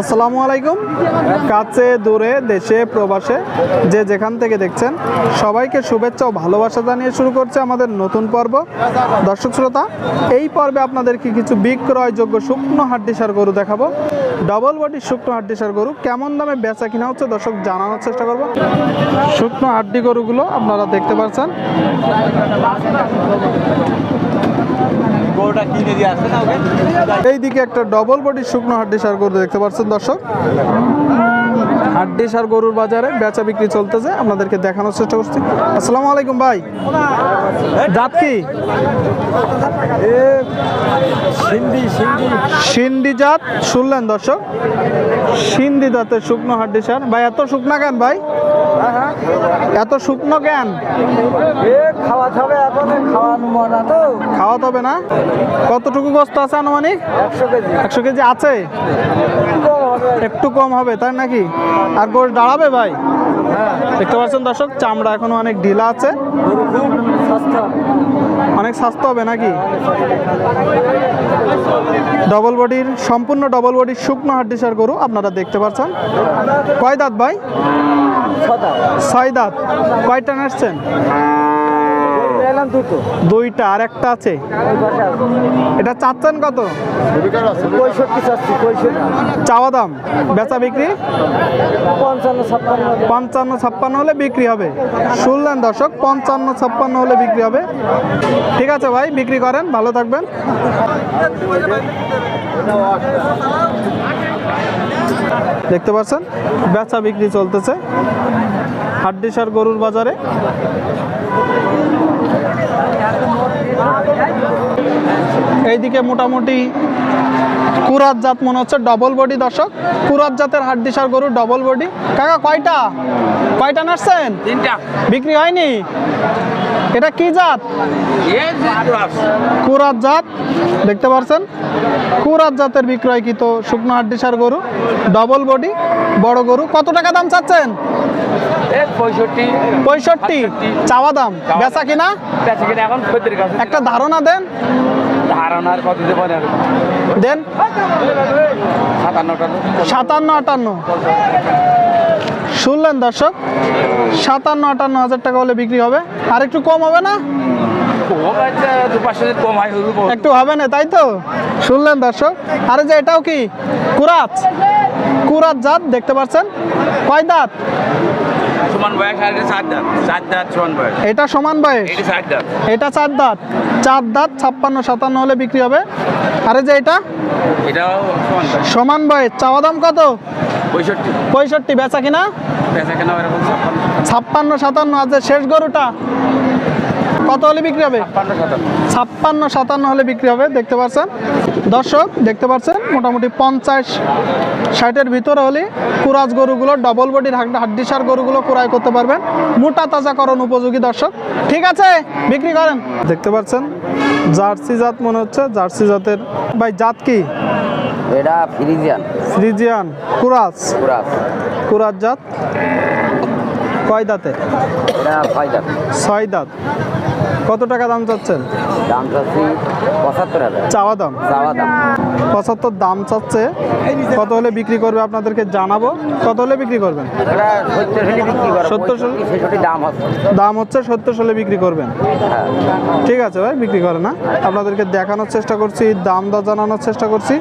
আসসালামু আলাইকুম। কাছে, দূরে, দেশে, প্রবাসে যে যেখান থেকে দেখছেন, সবাইকে শুভেচ্ছা ও ভালোবাসা জানিয়ে শুরু করছে আমাদের নতুন পর্ব। দর্শক শ্রোতা, এই পর্বে আপনাদেরকে কিছু বিক্রয়যোগ্য শুকনো হাড্ডিসার গরু দেখাবো। ডবল বডি শুকনো হাড্ডিসার গরু, কেমন দামে বেচা কিনা হচ্ছে দর্শক জানানোর চেষ্টা করব। শুকনো হাড্ডি গরুগুলো আপনারা দেখতে পাচ্ছেন। গরুটা কিনে দিয়ে আসছে না ওকে? এইদিকে একটা ডবল বডি শুকনো হাড্ডি সার করতে দেখতে পাচ্ছেন দর্শক। হাড্ডি সার গরুর বাজারে বেচা বিক্রি চলতেছে আপনাদেরকে দেখানোর চেষ্টা করছি। আসসালামু আলাইকুম ভাই। জাত কি? সিন্ধি জাত শুনলেন দর্শক? সিন্ধি জাতের শুকনো হাড্ডি সার ভাই এত শুকনা কেন ভাই? এত শুকনো কেন? এ খাওয়া যাবে এখন খাওয়ানো মজা তো। খাওয়াতে হবে না? কতটুকু গোস্ত আছে আনুমানিক? একশো কেজি। একশো কেজি আছে? হবে একটু কম হবে, তাই নাকি? আর গোশ দাঁড়াবে ভাই? দেখতে পাচ্ছেন দর্শক, চামড়া এখনও অনেক ঢিলা আছে। গরু অনেক স্বাস্থ্য হবে নাকি? ডবল বডির সম্পূর্ণ ডবল বডির শুকনো হাড্ডিসার গরু আপনারা দেখতে পাচ্ছেন। কয় দাঁত ভাই? ছয় দাঁত। কয়টা নাচছেন? এলাম দুটো। দুইটা আর একটা আছে? এটা চাচ্ছেন কত? পঁয়ষট্টি চাচ্ছি চাওয়া দাম? বেচা বিক্রি? পঞ্চান্ন ছাপ্পান্ন। পঞ্চান্ন ছাপ্পান্ন হলে বিক্রি হবে। শুনলেন দর্শক পঞ্চান্ন ছাপ্পান্ন হলে বিক্রি হবে। ঠিক আছে ভাই বিক্রি করেন ভালো থাকবেন। দেখতে পাচ্ছেন বেচা বিক্রি চলতেছে। হাড্ডিসার গরুর বাজারে। এইদিকে মোটামুটি কুরাত জাত মনে হচ্ছে ডবল বডি দর্শক। কুরাত জাতের হাড্ডিসার গরু ডবল বডি কাকা কয়টা? কয়টা নাচছেন? তিনটা। বিক্রি হয়নি? এটা কি জাত? কুরাত জাত দেখতে পাচ্ছেন কুরাত জাতের বিক্রয়কৃত শুকনো হাড্ডিসার গরু ডবল বডি বড় গরু। কত টাকা দাম চাচ্ছেন? পঁয়ষট্টি। চাওয়া দাম। বেচা কিনা? একটা ধারণা দেন। ধারণার কত পারে দেন? সাতান্নটা সাতান্ন আটান্ন। শুনলেন দর্শক? সাতান্ন আটান্ন হাজার টাকা হলে বিক্রি হবে। আর একটু কম হবে না? একটু হবে না তাই তো? শুনলেন দর্শক? আরে যে এটাও কি? কুরাত। কুরাত জাত দেখতে পাচ্ছেন? কয় দাঁত? সমান বয়স আর এটা চার দাঁত চার দাঁত সমান বয়স। এটা সমান বয়স? এটা চার দাঁত। এটা চার দাঁত। চার দাঁত ছাপ্পান্ন সাতান্ন হলে বিক্রি হবে। আরে যে এটা? এটাও সমান বয়স। সমান বয়স। চাওয়া দাম কত? পঁয়ষট্টি। পঁয়ষট্টি। বেচা কিনা? বেচা কেনা ছাপ্পান্ন ছাপ্পান্ন সাতান্ন। আছে শেষ গরুটা? কত হলে বিক্রি হবে? ছাপ্পান্ন সাতান্ন। হলে বিক্রি হবে দেখতে পাচ্ছেন দর্শক দেখতে পাচ্ছেন মোটামুটি পঞ্চাশ ষাটের ভিতরে হলে কুরাজ গরুগুলো ডবল বডির হাড্ডিসার গরুগুলো ক্রয় করতে পারবেন। মোটা তাজা তাজাকরণ উপযোগী দর্শক। ঠিক আছে বিক্রি করেন। দেখতে পাচ্ছেন জার্সি জাত মনে হচ্ছে জার্সি জাতের। ভাই জাত কি? এটা ফ্রিজিয়ান। ফ্রিজিয়ান কুরাজ? পুরা কুরাজ জাত? কয় দাঁত। ছয় দাঁত। কত টাকা দাম চাচ্ছেন? দাম চাচ্ছি পঁচাত্তর হাজার। চাওয়া দাম? চাওয়া দাম। পঁচাত্তর দাম চাচ্ছে। কত হলে বিক্রি করবে আপনাদেরকে জানাব। কত হলে বিক্রি করবেন? সত্তর হচ্ছে। দাম হচ্ছে সত্তর হলে বিক্রি করবেন। হ্যাঁ। ঠিক আছে ভাই বিক্রি করে না। আপনাদেরকে দেখানোর চেষ্টা করছি দাম দর জানানোর চেষ্টা করছি।